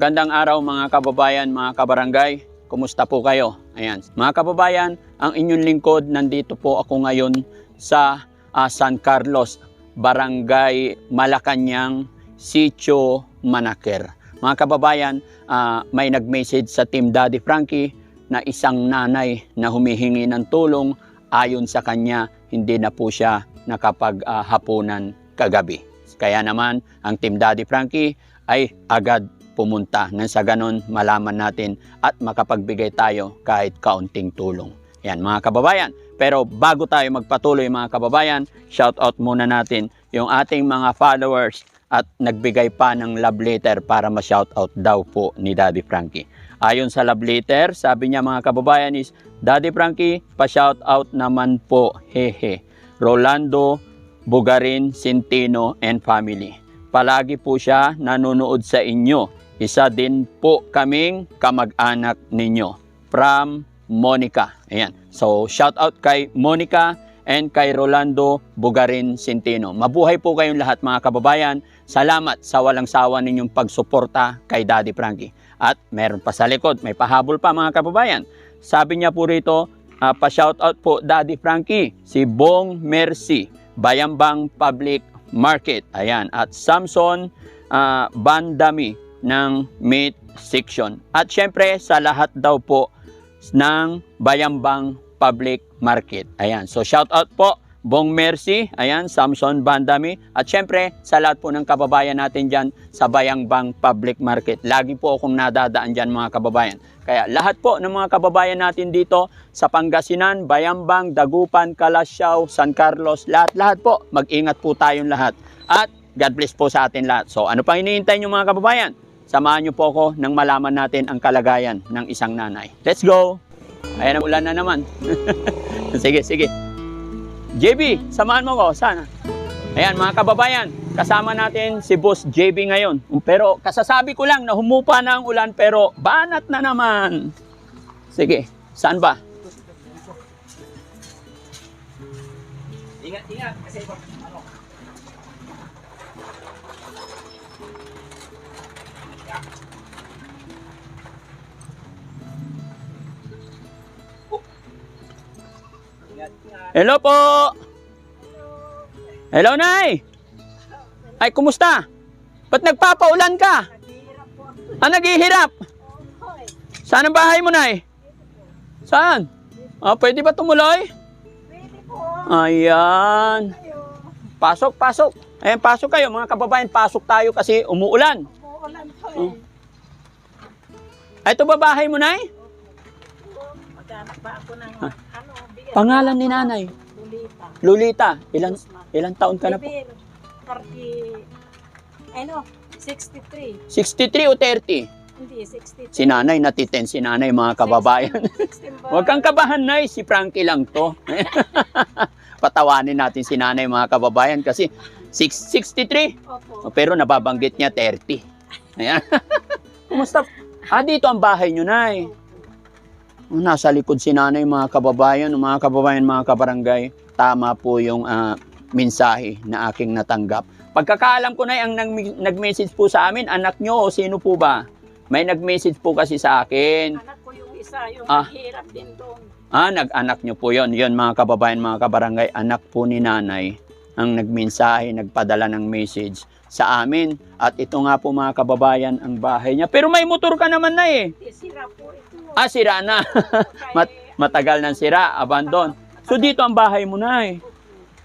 Magandang araw mga kababayan, mga kabarangay. Kumusta po kayo? Ayan. Mga kababayan, ang inyong lingkod, nandito po ako ngayon sa ah, San Carlos, Barangay Malacanang, Sitio Manaker. Mga kababayan, ah, may nag-message sa Team Daddy Frankie na isang nanay na humihingi ng tulong ayon sa kanya, hindi na po siya nakapaghapunan kagabi. Kaya naman, ang Team Daddy Frankie ay agad pumunta nang sa ganon malaman natin at makapagbigay tayo kahit kaunting tulong. Yan mga kababayan. Pero bago tayo magpatuloy mga kababayan, shout out muna natin yung ating mga followers at nagbigay pa ng love letter para ma-shout out daw po ni Daddy Frankie. Ayon sa love letter, sabi niya mga kababayan is, Daddy Frankie, pa-shout out naman po, hehe. Rolando Bugarin, Centino and family. Palagi po siya nanonood sa inyo. Isa din po kaming kamag-anak ninyo. From Monica. Ayan. So, shout out kay Monica and kay Rolando Bugarin Centino. Mabuhay po kayong lahat mga kababayan. Salamat sa walang sawa ninyong pagsuporta kay Daddy Frankie. At meron pa sa likod, may pahabol pa mga kababayan. Sabi niya po rito, ah, pa-shout out po Daddy Frankie, si Bong Mercy, Bayambang Public Market. Ayan. At Samson ah, Bandami ng Meat Section. At syempre sa lahat daw po ng Bayambang Public Market. Ayan. So shout out po Bong Mercy, ayan, Samson Bandami, at syempre sa lahat po ng kababayan natin dyan sa Bayangbang Public Market. Lagi po akong nadadaan dyan mga kababayan. Kaya lahat po ng mga kababayan natin dito sa Pangasinan, Bayambang, Dagupan, Kalasyaw, San Carlos, lahat-lahat po, mag-ingat po tayong lahat. At God bless po sa atin lahat. So ano pang hinihintay nyo mga kababayan? Samahan nyo po ako nang malaman natin ang kalagayan ng isang nanay. Let's go! Ayan, ulan na naman. sige, sige. JB, samahan mo ko. Sana. Ayan, mga kababayan, kasama natin si Boss JB ngayon. Pero kasasabi ko lang na humupa na ang ulan pero banat na naman. Sige, saan ba? Ingat, ingat. Kasi Hello po! Hello, Nay! Ay, kumusta? Ba't nagpapaulan ka? Ah, naghihirap? Saan ang bahay mo, Nay? Saan? Ah, pwede ba tumuloy? Ayan. Pasok, pasok. Ayan, pasok kayo mga kababayan. Pasok tayo kasi umuulan. Umuulan po eh. Ay, ito ba bahay mo, Nay? Maghanap ba ako ng Ah. Pangalan ni Nanay? Bulita. Lolita. Ilan, ilan taon ka na po? Bibir, 30, ano, 63. 63 o 30? Hindi, 63. Si Nanay, natiten si Nanay mga kababayan. 16 ba? Huwag kang kabahan, Nay. Si Frankie lang to. Patawanin natin si Nanay mga kababayan kasi six- 63. Opo. Pero nababanggit niya 30. Ayan. Kumusta? Ah, dito ang bahay niyo, Nay. Oh, Nasa likod si Nanay mga kababayan, mga kababayan, mga kabarangay. Tama po yung ah, mensahe na aking natanggap. Pagkakaalam ko na ang nag- nag-message po sa amin, anak nyo o sino po ba? May nag-message po kasi sa akin. Anak ko yung isa, yung Ah. hirap din doon. Ah, nag-anak nyo po yon. Yon mga kababayan, mga kabarangay, anak po ni nanay ang nagmensahe, nagpadala ng message sa amin. At ito nga po mga kababayan ang bahay niya. Pero may motor ka naman na eh. Sira po ito. Ah, sira na. Mat- Matagal nang sira, abandon. So dito ang bahay mo na eh.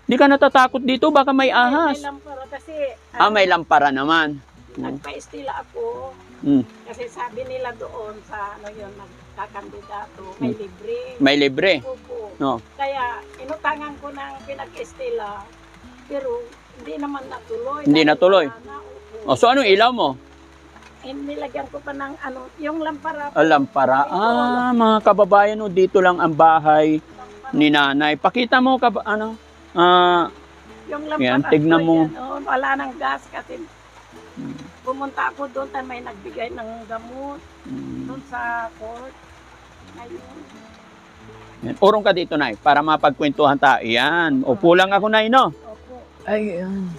Di ka natatakot dito, baka may ahas. May lampara kasi, Ah, may lampara naman. nagpa-estila ako. Hmm. Kasi sabi nila doon sa ano yun, nagkakandidato, may Hmm. libre. May libre. Opo. No. Kaya inutangan ko ng pinag-estila, pero hindi naman natuloy. Hindi natuloy? na. O, so anong ilaw mo? Eh, nilagyan ko pa ng ano, yung lampara. po. Ah, lampara. Ah, mga kababayan, oh, dito lang ang bahay ni nanay. Pakita mo, kab- ano, ah, Yung lampara. Yan, tignan mo. yan, oh, wala nang gas kasi pumunta ako doon tayo may nagbigay ng gamot mm, doon sa court. Ayun. yan. urong ka dito, Nay, para mapagkwentuhan tayo. Yan, upo lang ako, Nay, no? Opo. Ay, yan.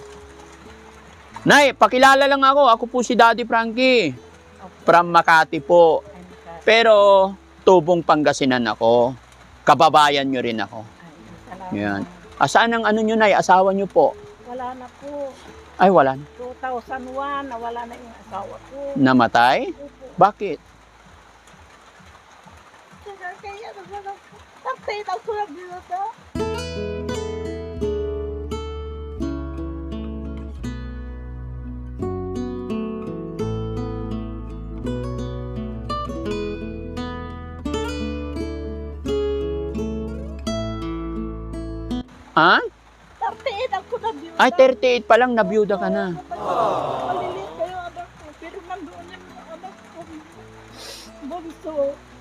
Nay, pakilala lang ako. Ako po si Daddy Frankie. From Makati po. Pero tubong Pangasinan ako. Kababayan nyo rin ako. ay. Yan. Asaan ang ano nyo na, asawa nyo po? Wala na po. Ay, wala. na. 2001, nawala na yung asawa ko. Namatay? Opo. Bakit? Kaya naman ako. Tapos ako lang dito. Ha? Tartiin ako na dito. Ay, 38 pa lang, nabiyuda ka na. Maliliit kayo anak ko. Pero nandoon yung anak ko. Bunso.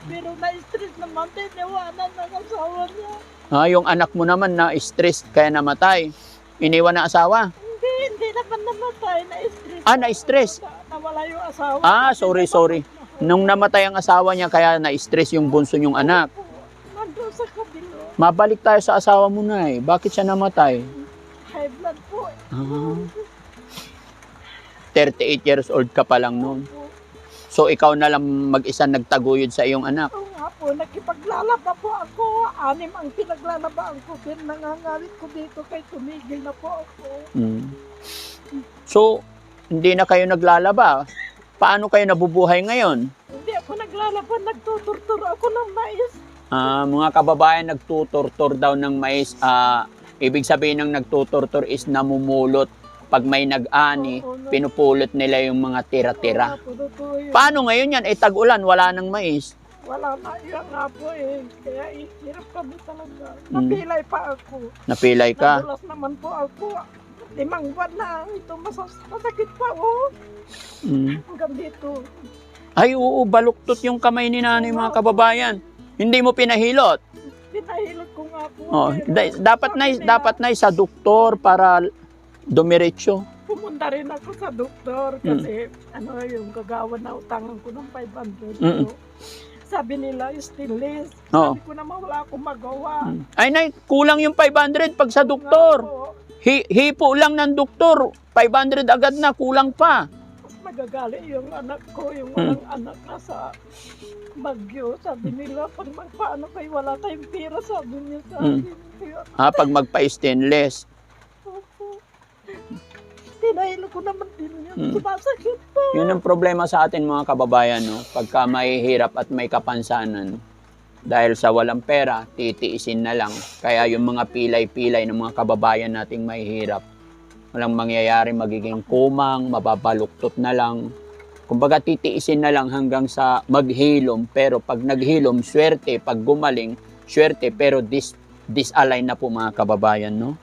Pero na-stress naman. Tiniwanan ng asawa niya. Ah, yung anak mo naman na stress kaya namatay. Iniwan na asawa. Hindi, hindi naman namatay. Na-stress. Ah, na-stress. Na- Nawala yung asawa. Ah, sorry, sorry. Nung namatay ang asawa niya kaya na-stress yung bunso niyong anak. Mabalik tayo sa asawa mo na eh. Bakit siya namatay? High blood po. Ah, 38 years old ka pa lang noon. So ikaw na lang mag-isa nagtaguyod sa iyong anak. Oo nga po, nakipaglalaba po ako. Anim ang pinaglalabaan ko. Pero nangangalit ko dito kay tumigil na po ako. Mm. So, hindi na kayo naglalaba. Paano kayo nabubuhay ngayon? Hindi ako naglalaba, nagtuturtur ako ng mais. Ah, mga kababayan, nagtutortor daw ng mais. Ah, ibig sabihin ng nagtutortor is namumulot. Pag may nag-ani, pinupulot nila yung mga tira-tira. Paano ngayon yan? Eh, tag-ulan, wala ng mais. Wala na yan nga po eh. Kaya hirap kami talaga. Mm. Napilay pa ako. Napilay ka. Nadulas naman po ako. Limang buwan na ito masas masakit pa oh. Mm. Hanggang dito. Ay, oo, baluktot yung kamay ni nanay mga kababayan. Hindi mo pinahilot. Pinahilot ko nga po. Oh, pero da- dapat na dapat na sa doktor para dumiretso. Pumunta rin ako sa doktor Mm. kasi ano yung gagawa na utangan ko ng 500. Mm. So, sabi nila, stainless. Oo. Sabi ko naman wala akong magawa. Ay, nay, kulang yung 500 pag sa doktor. Po, Hi, hipo lang ng doktor. 500 agad na, kulang pa. Mas magagali yung anak ko, yung Mm. walang anak na sa Bagyo. Sabi nila, pag magpaano kayo, wala tayong pera, sabi niya sa Mm. akin. Kaya, Ha, pag magpa-stainless. opo. Tinahilo ko naman din yun. Mm. Sumasakit pa. Yun ang problema sa atin mga kababayan, no? Pagka mahihirap at may kapansanan, dahil sa walang pera, titiisin na lang. Kaya yung mga pilay-pilay ng mga kababayan nating mahihirap, walang mangyayari, magiging kumang, mababaluktot na lang. Kumbaga titiisin na lang hanggang sa maghilom, pero pag naghilom, swerte, pag gumaling, swerte, pero dis, disalign na po mga kababayan, no?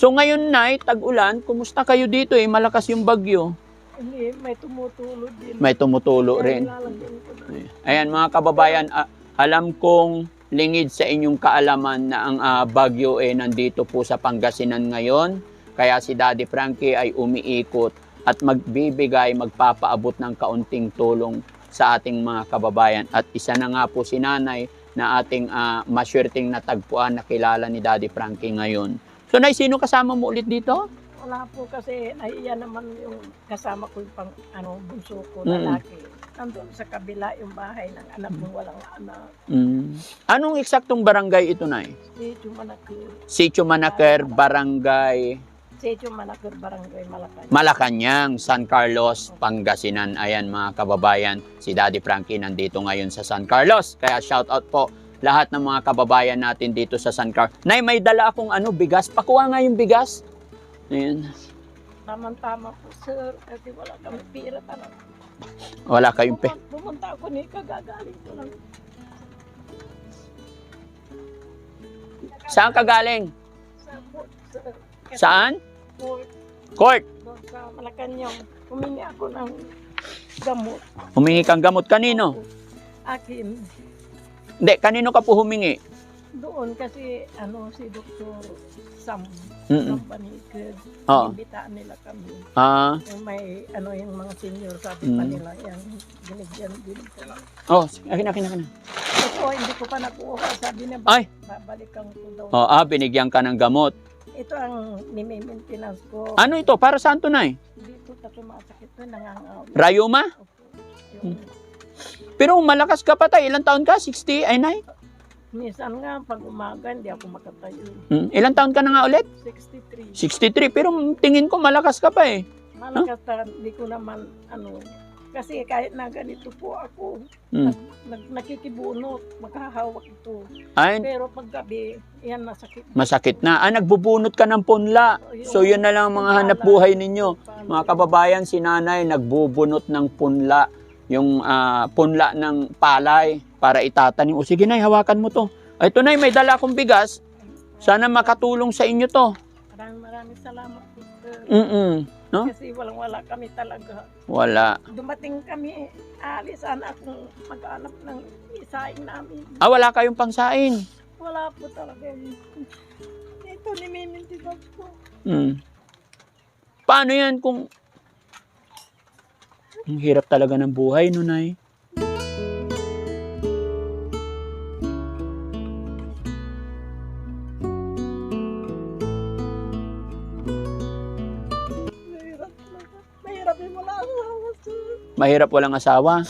So ngayon na, tag-ulan, kumusta kayo dito eh? Malakas yung bagyo. Hindi, may tumutulog din. May tumutulo rin. Ayan mga kababayan, a- alam kong lingid sa inyong kaalaman na ang ah, Bagyo eh nandito po sa Pangasinan ngayon. Kaya si Daddy Frankie ay umiikot at magbibigay, magpapaabot ng kaunting tulong sa ating mga kababayan. At isa na nga po si Nanay na ating uh, maswerteng natagpuan na kilala ni Daddy Frankie ngayon. So Nay, sino kasama mo ulit dito? Wala po kasi naiya naman yung kasama ko yung pang, ano, bunso ko, Mm. lalaki. Nandun sa kabila yung bahay ng anak kong walang anak. Mm. Anong eksaktong barangay ito, Nay? Si Chumanakir. Sitio Manaker, Barangay Si Chumanakir, Barangay Malacan. Malacanang, San Carlos, Pangasinan. Ayan mga kababayan, si Daddy Frankie nandito ngayon sa San Carlos. Kaya shout out po lahat ng mga kababayan natin dito sa San Carlos. Nay, may dala akong ano, bigas. Pakuha nga yung bigas. Ayan. Tamang-tama po, sir. Kasi wala kami pira talaga. Wala kayong pe. Pumun- Pumunta ako ni kagagaling ko lang. Saan ka galing? Saan? Port, Court. doon sa Malacanang. Humingi ako ng gamot. Humingi kang gamot. Kanino? Akin. Hindi, kanino ka po humingi? Doon kasi ano si Dr. Sam Mm-mm. ng Banikid. Oo. Imbitaan nila kami. Ah, Yung may ano yung mga senior sabi pa Mm. nila yan. Binigyan din oh, akin, akin, akin. Ito hindi ko pa nakuha. Sabi niya Ay! babalikan ko daw. Oh, ah, binigyan ka ng gamot. Ito ang nimi-maintenance ko. Ano ito? Para saan to, Nay? Dito sa sumasakit na nangangaw. Yung, Pero malakas ka pa tay. Ilang taon ka? 60? Ay, nay? minsan nga, pag umaga, hindi ako makatayo. Hmm. Ilang taon ka na nga ulit? 63. 63. Pero tingin ko malakas ka pa eh. Malakas na, hindi ko naman, ano, kasi kahit na ganito po ako, Hmm. nag, nakikibunot, maghahawak ito. Ay, Pero pag gabi, yan nasakit. masakit na. Ah, nagbubunot ka ng punla. So yun na lang ang mga hanap buhay ninyo. Mga kababayan, si nanay nagbubunot ng punla. Yung ah, punla ng palay para itatanim. O sige nay, hawakan mo to. Ay, Ito nay, may dala akong bigas. Sana makatulong sa inyo to. Maraming maraming salamat. Mm-mm. No? Kasi walang wala kami talaga. Wala. Dumating kami, alis sana akong maghanap ng isaing namin. Ah, wala kayong pangsain. Wala po talaga. Ito, nimimintigas ko. Hmm. Paano yan kung... Ang hirap talaga ng buhay, no, Mahirap walang asawa.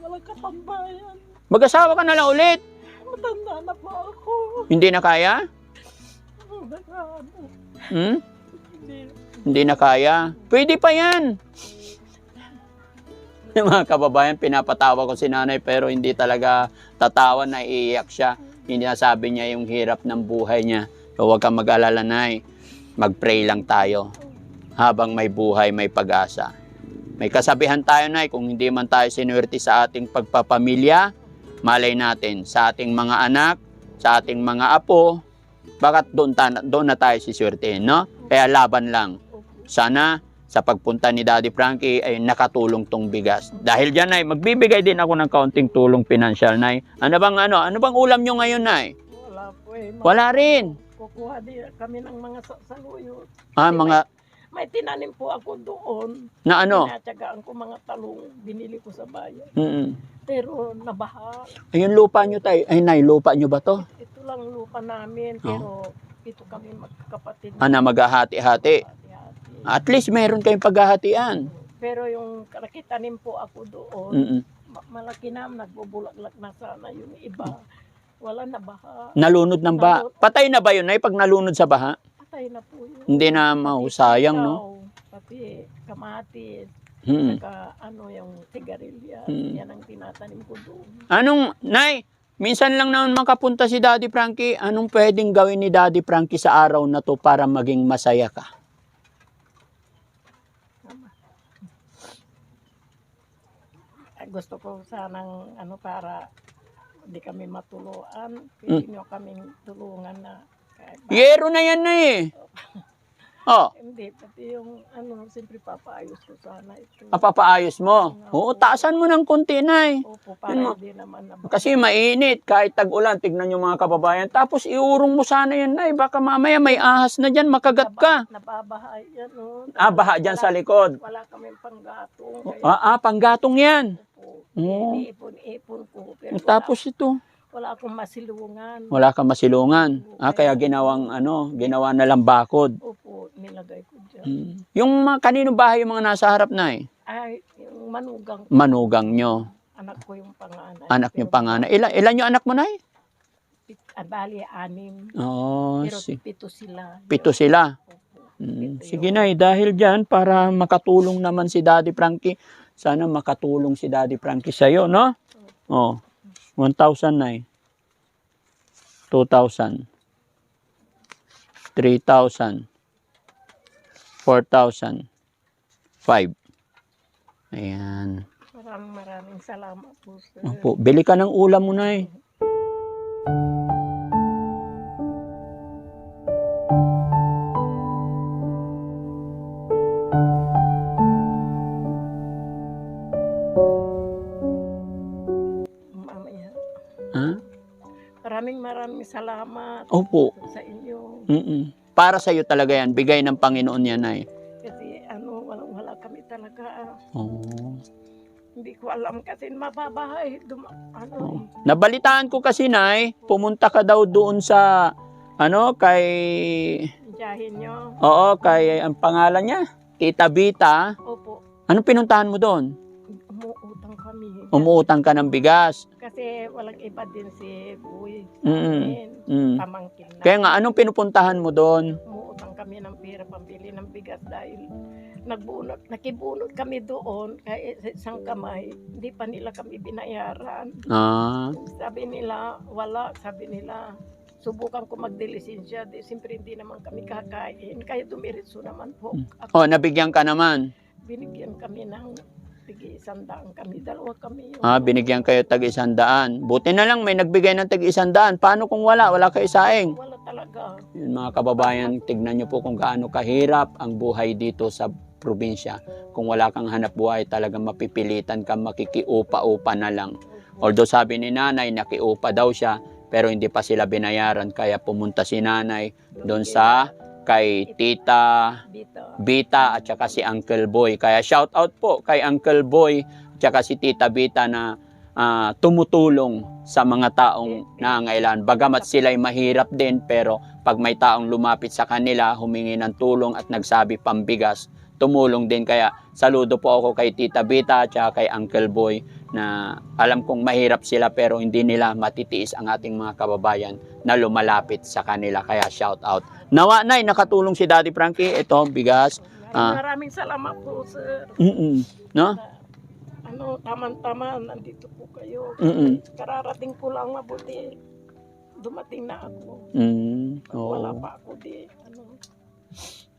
Walang katambayan. Mag-asawa ka na lang ulit. Matanda na po ako. Hindi na kaya? Hmm? Hindi. Hindi na kaya. Pwede pa yan. Yung mga kababayan, pinapatawa ko si nanay pero hindi talaga tatawa na iiyak siya. Hindi nasabi niya yung hirap ng buhay niya. So huwag kang mag-alala, nay. Mag-pray lang tayo. Habang may buhay, may pag-asa. May kasabihan tayo, nay, kung hindi man tayo sinuwerte sa ating pagpapamilya, malay natin sa ating mga anak, sa ating mga apo, bakit doon, ta- doon na tayo siswertein, no? Kaya laban lang. Sana sa pagpunta ni Daddy Frankie ay nakatulong tong bigas. Dahil diyan ay magbibigay din ako ng kaunting tulong pinansyal nay. Ano bang ano? Ano bang ulam nyo ngayon nay? Wala po eh. Wala rin. Kukuha din kami ng mga sa- saluyot. Ah, mga May tinanim po ako doon. na ano? Tinatsagaan ko mga talong. Binili ko sa bayan. Mm. Pero nabaha. Ayun lupa nyo tay. Ay nay, lupa nyo ba to? Ito lang lupa namin. Pero ito kami magkapatid. Ana maghahati-hati. Hati-hati. At least meron kayong paghahatian. Pero yung nakitanim po ako doon, Mm. ma- malaki na, nagbubulaklak na sana yung iba. Wala na baha. Nalunod ng ba? Patay na ba yun nay pag nalunod sa baha? Patay na po yun. Hindi na mahusayang, no? Pati kamatis, Mm. saka ano yung sigarilya. Hmm. Yan ang tinatanim ko doon. Anong, Nay, minsan lang naman makapunta si Daddy Frankie. Anong pwedeng gawin ni Daddy Frankie sa araw na to para maging masaya ka? Ay, gusto ko sanang ano para hindi kami matuluan. Pwede Hmm. nyo kaming tulungan na Yero na yan na eh. Oh, Hindi, pati yung ano, siyempre papaayos ko sana ito. mapapaayos mo. Oo, taasan mo ng konti, Nay. Opo, para Yun mo. hindi naman na Kasi mainit, kahit tag-ulan, tignan nyo mga kababayan. Tapos iurong mo sana yan, Nay. Baka mamaya may ahas na dyan, makagat ka. Nababahay yan, no? Ah, baha dyan sa likod. Wala kami panggatong. Kaya, Ah, ah, panggatong yan. opo, Oo. ipon-ipon ko. Pero Tapos ito, wala, akong masilungan. wala kang masilungan. Ah, kaya ginawang, ano, ginawa na lang bakod. Opo, nilagay ko dyan. Mm. Yung mga kaninong bahay yung mga nasa harap na eh? Ay, yung manugang Manugang nyo. anak ko yung panganay. Anak nyo Pero panganay. Ilan, ilan yung anak mo na eh? pit- ah, bali, anim. Oo, Pero si, pito sila. pito sila. Opo. Mm. Pito Sige yun. na dahil dyan, para makatulong naman si Daddy Frankie, sana makatulong si Daddy Frankie sa'yo, no? Oh, 1,000 na 2,000. 3,000. 4,000. 5. Ayan. Maraming maraming salamat po, sir. Opo, bili ka ng ulam mo na eh. Maraming maraming salamat Opo. sa inyo. Mm-mm. Para sa iyo talaga yan. Bigay ng Panginoon yan ay. Kasi ano, walang wala kami talaga. Oh. Hindi ko alam kasi mababahay. Dum ano, Oh. Nabalitaan ko kasi nay, pumunta ka daw doon sa ano kay Jahin nyo. Oo, kay ang pangalan niya, Tita Bita. Opo. Anong pinuntahan mo doon? Umu- Umuutang ka ng bigas. Kasi walang iba din si Boy. Mm. Mm. Pamangkin na. Kaya nga, anong pinupuntahan mo doon? Umuutang kami ng pera pambili ng bigas dahil nagbunot, nakibunot kami doon kaya sa isang kamay, hindi pa nila kami binayaran. Ah, Sabi nila, wala, sabi nila, subukan ko magdelisensya, di siyempre hindi naman kami kakain, kaya dumiritso naman po. Ako, oh, nabigyan ka naman. binigyan kami ng tigi isandaan kami, dalawa kami yun. Ah, binigyan kayo tag isandaan. Buti na lang may nagbigay ng tag isandaan. Paano kung wala? Wala kayo saing. Wala talaga. Yun, mga kababayan, tignan nyo po kung gaano kahirap ang buhay dito sa probinsya. Kung wala kang hanap buhay, talagang mapipilitan ka, makikiupa-upa na lang. Although sabi ni nanay, nakiupa daw siya, pero hindi pa sila binayaran. Kaya pumunta si nanay doon sa kay tita. Bita at saka si Uncle Boy. Kaya shout out po kay Uncle Boy at saka si Tita Bita na ah, tumutulong sa mga taong nangailangan. Bagamat sila'y mahirap din pero pag may taong lumapit sa kanila, humingi ng tulong at nagsabi pambigas, tumulong din. Kaya saludo po ako kay Tita Bita at kay Uncle Boy na alam kong mahirap sila pero hindi nila matitiis ang ating mga kababayan na lumalapit sa kanila. Kaya shout out. Nawa nay, nakatulong si Daddy Frankie. Ito, bigas. Ah. Maraming salamat po, sir. Mm-mm. No? Ano, taman-tama, nandito po kayo. Mm-mm. Kararating ko lang mabuti. Dumating na ako. Mm, Wala oo. pa ako di. Ano,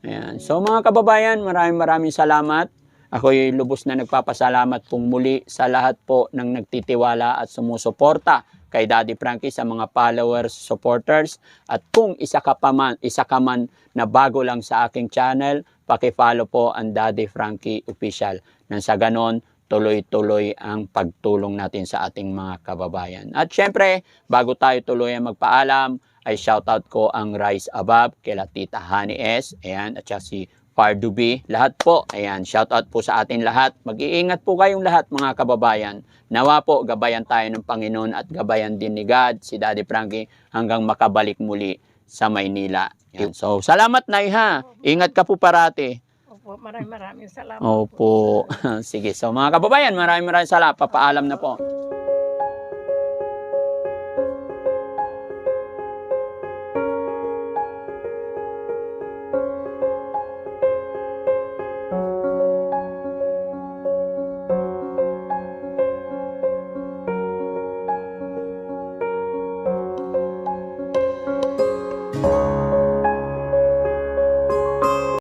Ayan. So mga kababayan, maraming maraming salamat. Ako ay lubos na nagpapasalamat pong muli sa lahat po ng nagtitiwala at sumusuporta kay Daddy Frankie sa mga followers, supporters. At kung isa ka pa man, isa ka man na bago lang sa aking channel, paki-follow po ang Daddy Frankie Official. Nang sa ganon, tuloy-tuloy ang pagtulong natin sa ating mga kababayan. At syempre, bago tayo tuloy magpaalam, ay shoutout ko ang Rise Above, kila Tita Honey S, ayan, at saka si Pardubi, lahat po, ayan, shoutout po sa atin lahat. Mag-iingat po kayong lahat mga kababayan. Nawa po, gabayan tayo ng Panginoon at gabayan din ni God, si Daddy Frankie, hanggang makabalik muli sa Maynila. Ayan. So, salamat Nay ha. Ingat ka po parati. opo, maraming maraming salamat Opo. Sige, so mga kababayan, maraming maraming salamat. Papaalam na po.